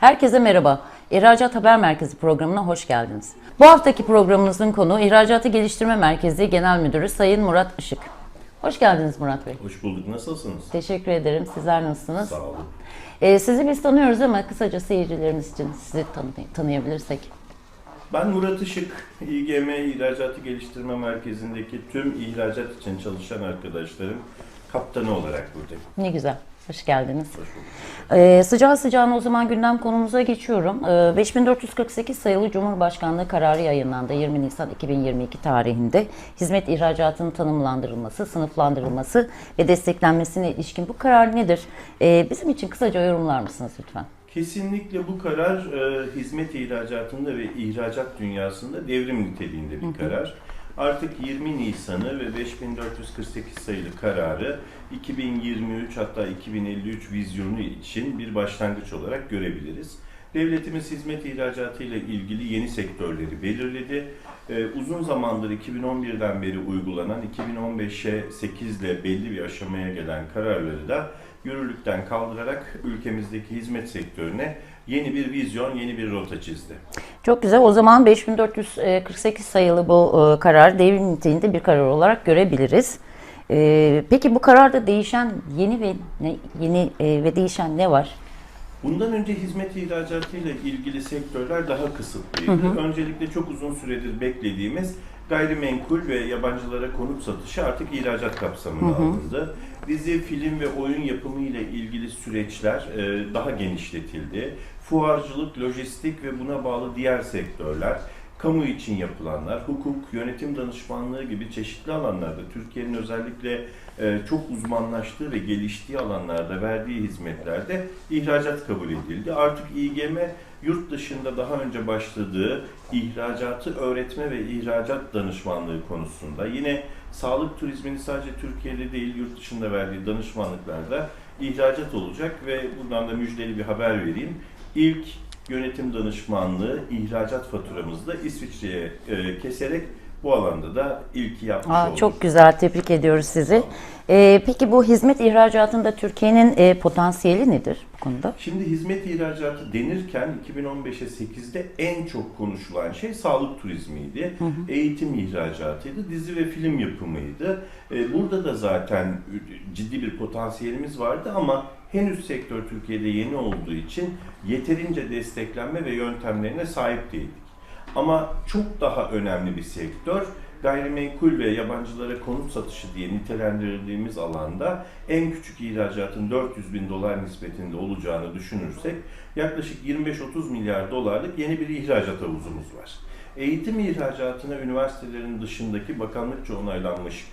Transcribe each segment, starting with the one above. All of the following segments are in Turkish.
Herkese merhaba. İhracat Haber Merkezi programına hoş geldiniz. Bu haftaki programımızın konu İhracatı Geliştirme Merkezi Genel Müdürü Sayın Murat Işık. Hoş geldiniz Murat Bey. Hoş bulduk. Nasılsınız? Teşekkür ederim. Sizler nasılsınız? Sağ olun. Ee, sizi biz tanıyoruz ama kısaca seyircilerimiz için sizi tanı- tanıyabilirsek. Ben Murat Işık, İGM İhracatı Geliştirme Merkezi'ndeki tüm ihracat için çalışan arkadaşların kaptanı olarak buradayım. Ne güzel. Hoş geldiniz. Hoş bulduk. Ee, sıcağı sıcağına o zaman gündem konumuza geçiyorum. Ee, 5448 sayılı Cumhurbaşkanlığı kararı yayınlandı 20 Nisan 2022 tarihinde. Hizmet ihracatının tanımlandırılması, sınıflandırılması ve desteklenmesine ilişkin bu karar nedir? Ee, bizim için kısaca yorumlar mısınız lütfen? Kesinlikle bu karar e, hizmet ihracatında ve ihracat dünyasında devrim niteliğinde bir karar. Artık 20 Nisan'ı ve 5448 sayılı kararı 2023 hatta 2053 vizyonu için bir başlangıç olarak görebiliriz. Devletimiz hizmet ihracatı ile ilgili yeni sektörleri belirledi. Ee, uzun zamandır 2011'den beri uygulanan 2015'e 8 ile belli bir aşamaya gelen kararları da yürürlükten kaldırarak ülkemizdeki hizmet sektörüne yeni bir vizyon, yeni bir rota çizdi. Çok güzel. O zaman 5448 sayılı bu e, karar devrim niteliğinde bir karar olarak görebiliriz. Ee, peki bu kararda değişen yeni ve yeni e, ve değişen ne var? Bundan önce hizmet ihracatı ile ilgili sektörler daha kısıtlıydı. Öncelikle çok uzun süredir beklediğimiz gayrimenkul ve yabancılara konut satışı artık ihracat kapsamına alındı. Dizi, film ve oyun yapımı ile ilgili süreçler e, daha genişletildi. Fuarcılık, lojistik ve buna bağlı diğer sektörler, kamu için yapılanlar, hukuk, yönetim danışmanlığı gibi çeşitli alanlarda Türkiye'nin özellikle e, çok uzmanlaştığı ve geliştiği alanlarda verdiği hizmetlerde ihracat kabul edildi. Artık İGM yurt dışında daha önce başladığı ihracatı öğretme ve ihracat danışmanlığı konusunda yine sağlık turizmini sadece Türkiye'de değil yurt dışında verdiği danışmanlıklarda ihracat olacak ve buradan da müjdeli bir haber vereyim. İlk yönetim danışmanlığı ihracat faturamızı da İsviçre'ye e, keserek bu alanda da ilki yapmış Aa, olduk. çok güzel, tebrik ediyoruz sizi. Ee, peki bu hizmet ihracatında Türkiye'nin e, potansiyeli nedir bu konuda? Şimdi hizmet ihracatı denirken 2015'e 8'de en çok konuşulan şey sağlık turizmiydi. Eğitim ihracatıydı, dizi ve film yapımıydı. Ee, Burada da zaten ciddi bir potansiyelimiz vardı ama henüz sektör Türkiye'de yeni olduğu için yeterince desteklenme ve yöntemlerine sahip değildik. Ama çok daha önemli bir sektör gayrimenkul ve yabancılara konut satışı diye nitelendirildiğimiz alanda en küçük ihracatın 400 bin dolar nispetinde olacağını düşünürsek yaklaşık 25-30 milyar dolarlık yeni bir ihracat havuzumuz var. Eğitim ihracatına üniversitelerin dışındaki bakanlıkça onaylanmış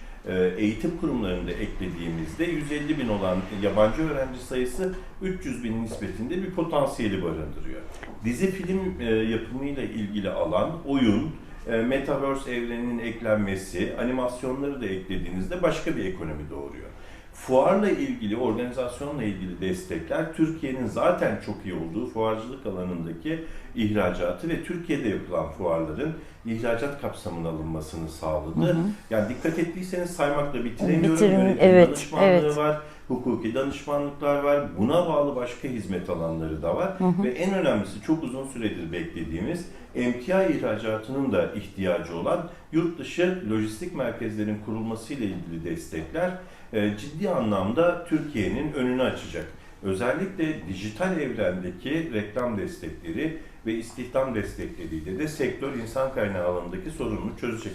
eğitim kurumlarında eklediğimizde 150 bin olan yabancı öğrenci sayısı 300 bin nispetinde bir potansiyeli barındırıyor. Dizi film e, yapımıyla ilgili alan, oyun, e, Metaverse evreninin eklenmesi, animasyonları da eklediğinizde başka bir ekonomi doğuruyor. Fuarla ilgili, organizasyonla ilgili destekler Türkiye'nin zaten çok iyi olduğu fuarcılık alanındaki ihracatı ve Türkiye'de yapılan fuarların ihracat kapsamına alınmasını sağladı. Yani dikkat ettiyseniz saymakla bitiremiyorum. Bitirin, Yönetim evet, danışmanlığı evet. var, hukuki danışmanlıklar var, buna bağlı başka hizmet alanları da var ve en önemlisi çok uzun süredir beklediğimiz emtia ihracatının da ihtiyacı olan yurt dışı lojistik merkezlerin kurulması ile ilgili destekler ciddi anlamda Türkiye'nin önünü açacak. Özellikle dijital evrendeki reklam destekleri ve istihdam destekleriyle de sektör insan kaynağı alanındaki sorununu çözecek.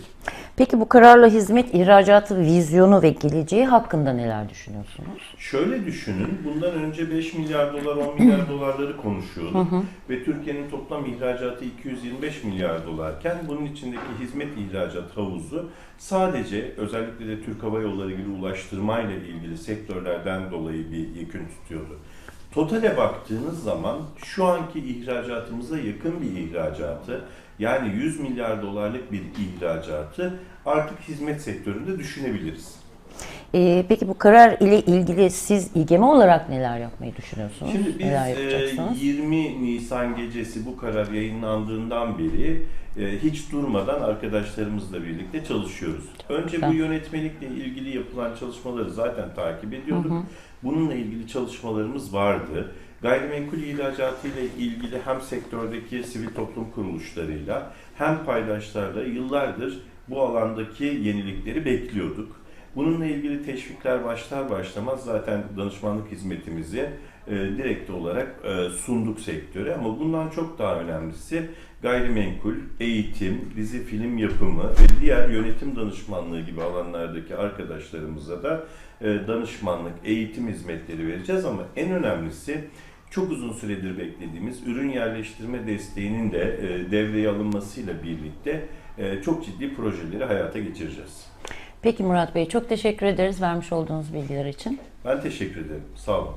Peki bu kararla hizmet ihracatı vizyonu ve geleceği hakkında neler düşünüyorsunuz? Şöyle düşünün, bundan önce 5 milyar dolar, 10 milyar dolarları konuşuyorduk ve Türkiye'nin toplam ihracatı 225 milyar dolarken bunun içindeki hizmet ihracat havuzu sadece özellikle de Türk Hava Yolları gibi ulaştırmayla ilgili sektörlerden dolayı bir yükün tutuyordu. Totale baktığınız zaman şu anki ihracatımıza yakın bir ihracatı yani 100 milyar dolarlık bir ihracatı artık hizmet sektöründe düşünebiliriz. Ee, peki bu karar ile ilgili siz İGM olarak neler yapmayı düşünüyorsunuz? Şimdi biz neler e, yapacaksınız? 20 Nisan gecesi bu karar yayınlandığından beri e, hiç durmadan arkadaşlarımızla birlikte çalışıyoruz. Önce bu yönetmelikle ilgili yapılan çalışmaları zaten takip ediyorduk. Bununla ilgili çalışmalarımız vardı. Gayrimenkul ihracatı ile ilgili hem sektördeki sivil toplum kuruluşlarıyla hem paydaşlarla yıllardır bu alandaki yenilikleri bekliyorduk. Bununla ilgili teşvikler başlar başlamaz zaten danışmanlık hizmetimizi e, direkt olarak e, sunduk sektöre ama bundan çok daha önemlisi gayrimenkul, eğitim, dizi film yapımı ve diğer yönetim danışmanlığı gibi alanlardaki arkadaşlarımıza da e, danışmanlık, eğitim hizmetleri vereceğiz ama en önemlisi çok uzun süredir beklediğimiz ürün yerleştirme desteğinin de e, devreye alınmasıyla birlikte e, çok ciddi projeleri hayata geçireceğiz. Peki Murat Bey çok teşekkür ederiz vermiş olduğunuz bilgiler için. Ben teşekkür ederim. Sağ olun.